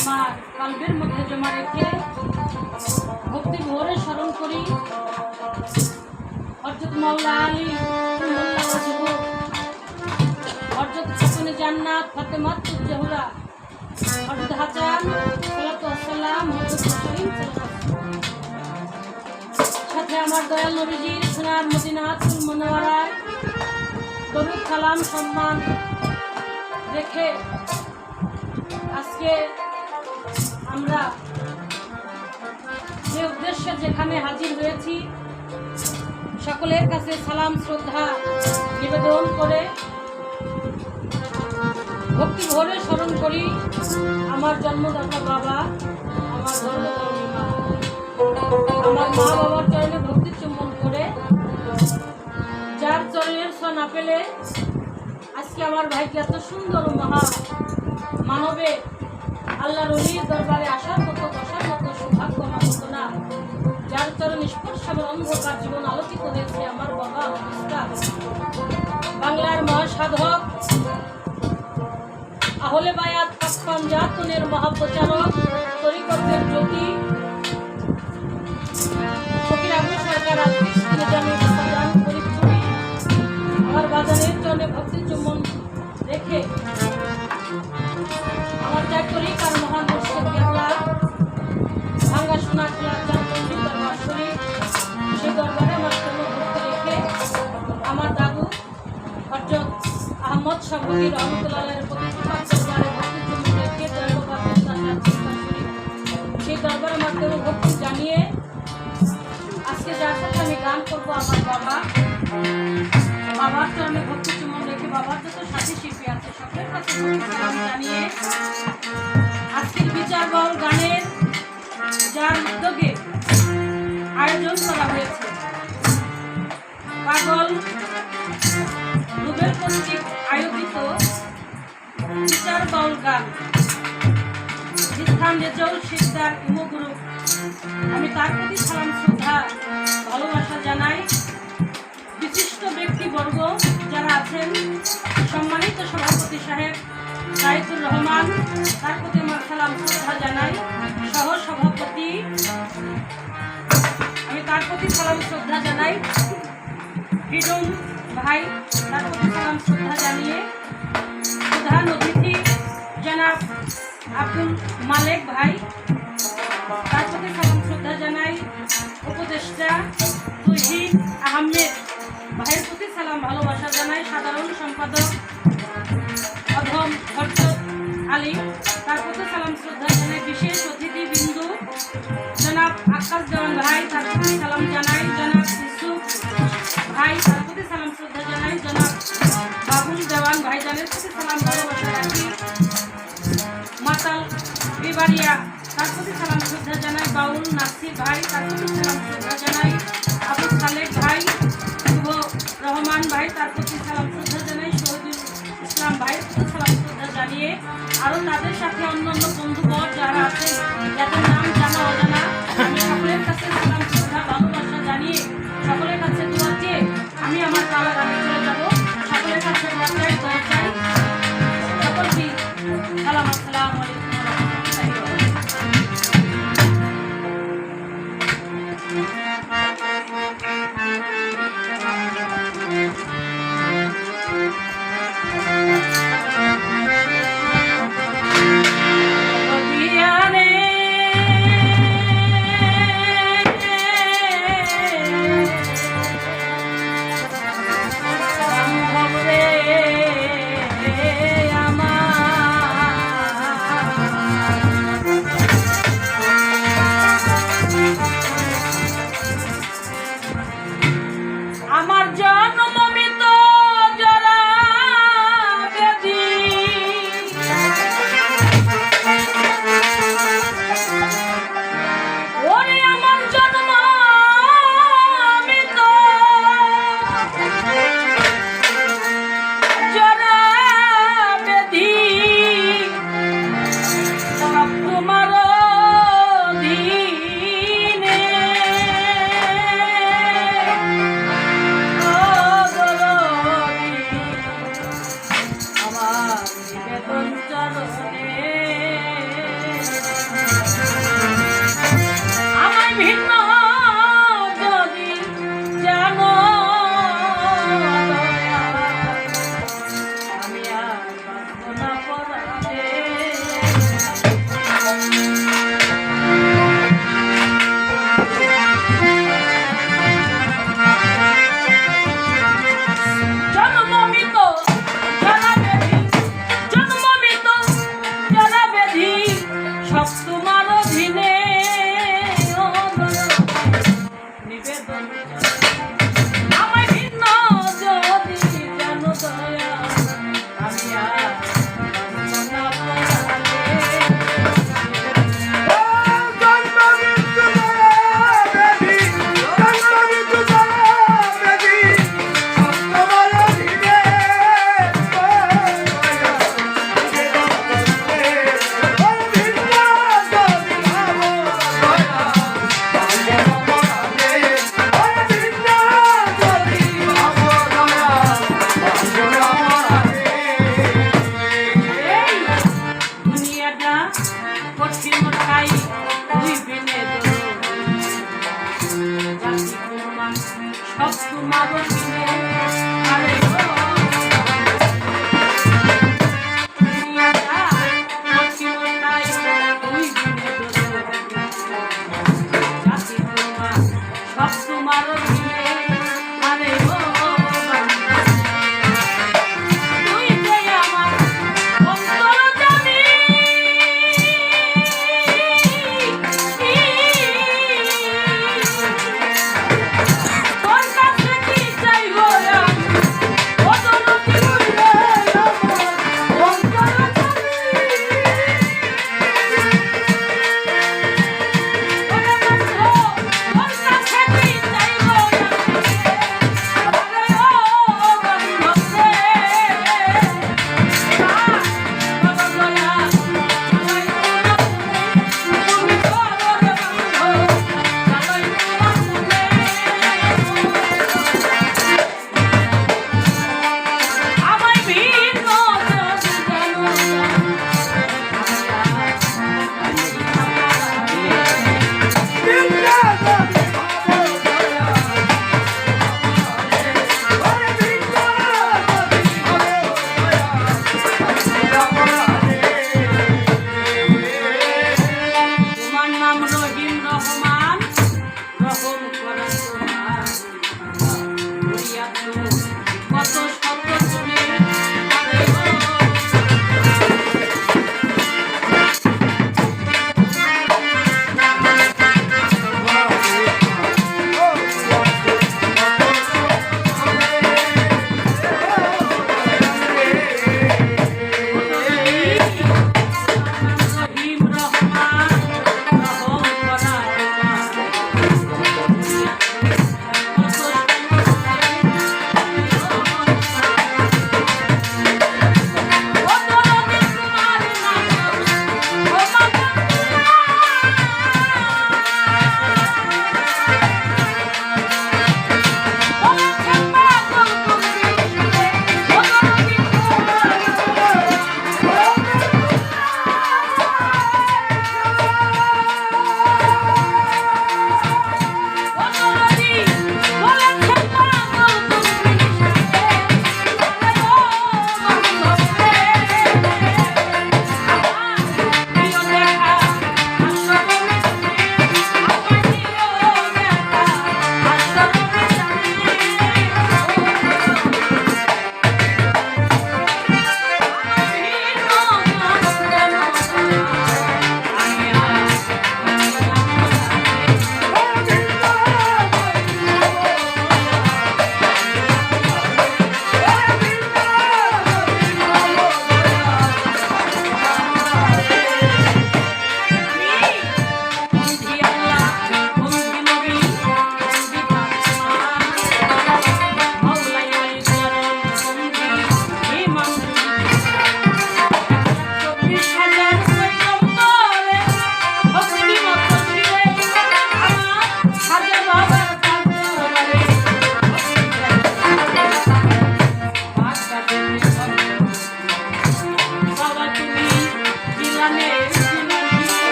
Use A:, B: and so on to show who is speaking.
A: আমার কলবের মধ্যে জমা রেখে ভক্তি ভোরে স্মরণ করি। হজরত মাওলা আলী মোল্লা ওয়াজিব হজরত খাতুনে জান্নাত ফাতেমাত জহুরা হজরত হাসান সালাতু আসসালাম সাথে আমার দয়াল নবীজির সোনার মদিনাতুল মুনাওয়ারায় দরুদ সালাম সম্মান রেখে আজকে আমরা যে উদ্দেশ্যে যেখানে হাজির হয়েছি, সকলের কাছে সালাম, শ্রদ্ধা, নিবেদন করে ভক্তি ভরে স্মরণ করি আমার জন্মদাতা বাবা, আমার মা বাবার চরণে ভক্তি চুম্বন করে, যার চরণের ছ না পেলে আজকে আমার ভাইকে এত সুন্দর মহা মানবে আল্লাহ রলির দরবারে আসার মতো, বসার মতো সৌভাগ্য আমার হতো না। যার চরণ স্পর্শ আমার অন্ধকার জীবন আলোকিত হয়েছে, আমার বাবা বাংলার মহাসাধক, আহলে বায়াত পাক্কান জাতনের মহাপ্রচারক, তরিকতের জ্যোতি, ফকির আবু সরকার আমার বাজানের জন্য ভক্তি চুম্বন রেখে করি কার মহান কেবলা ভাঙ্গা সোনা দরবার সেই দরবারে আমার জন্য ভক্তি রেখে আমার দাদু, হজরত আহমদ শাহবুদ্দি রহমতুল্লাহের দরবারে ভক্তি রেখে সেই দরবারের মাধ্যমে ভক্তি জানিয়ে আজকে যার সাথে আমি গান করব আমার বাবা, বাবার চরণে ভক্তি চুমন রেখে বাবার শিল্পী সকলের কাছে আজকের বিচার বল গানের যার উদ্যোগে আয়োজন করা হয়েছে পাগল রুবেল কর্তৃক আয়োজিত বিচার বল গান স্থান রেজল শিকদার ইমোগুরু। আমি তার প্রতি সালাম, শ্রদ্ধা, ভালোবাসা জানাই। বিশিষ্ট ব্যক্তিবর্গ যারা আছেন, সম্মানিত সভাপতি সাহেব সাইদুর রহমান, তার প্রতি আমার সালাম শ্রদ্ধা জানাই সহ সভাপতি আমি তার প্রতি সালাম শ্রদ্ধা জানাই হিডুম ভাই, তার প্রতি সালাম শ্রদ্ধা জানিয়ে প্রধান অতিথি জনাব আব্দুল মালেক ভাই, তার প্রতি সালাম শ্রদ্ধা জানাই সম্পাদক অধম হরজত আলী। তার প্রতি সালাম শ্রদ্ধা জানাই। বিশেষ অতিথি বিন্দু জনাব আকাশ দেওয়ান ভাই তার প্রতি সালাম জানাই। জনাব ইসুফ ভাই তার প্রতি সালাম শ্রদ্ধা জানাই। জনাব বাবুল দেওয়ান ভাইজানের প্রতি সালাম ভালোবাসা রাখি। মাতাল বিবাড়িয়া তার প্রতি সালাম শ্রদ্ধা জানাই। বাউল নাসির ভাই তার প্রতি সালাম শ্রদ্ধা জানাই। আবু সালেক ভাই, শুভ রহমান ভাই তার সালাম শ্রদ্ধা ভাইয়ের প্রতি সালাম শ্রদ্ধা জানিয়ে আরও তাদের সাথে অন্যান্য বন্ধুবর যারা আছেন যাদের নাম জানা জাতি কর্মা সব তোমার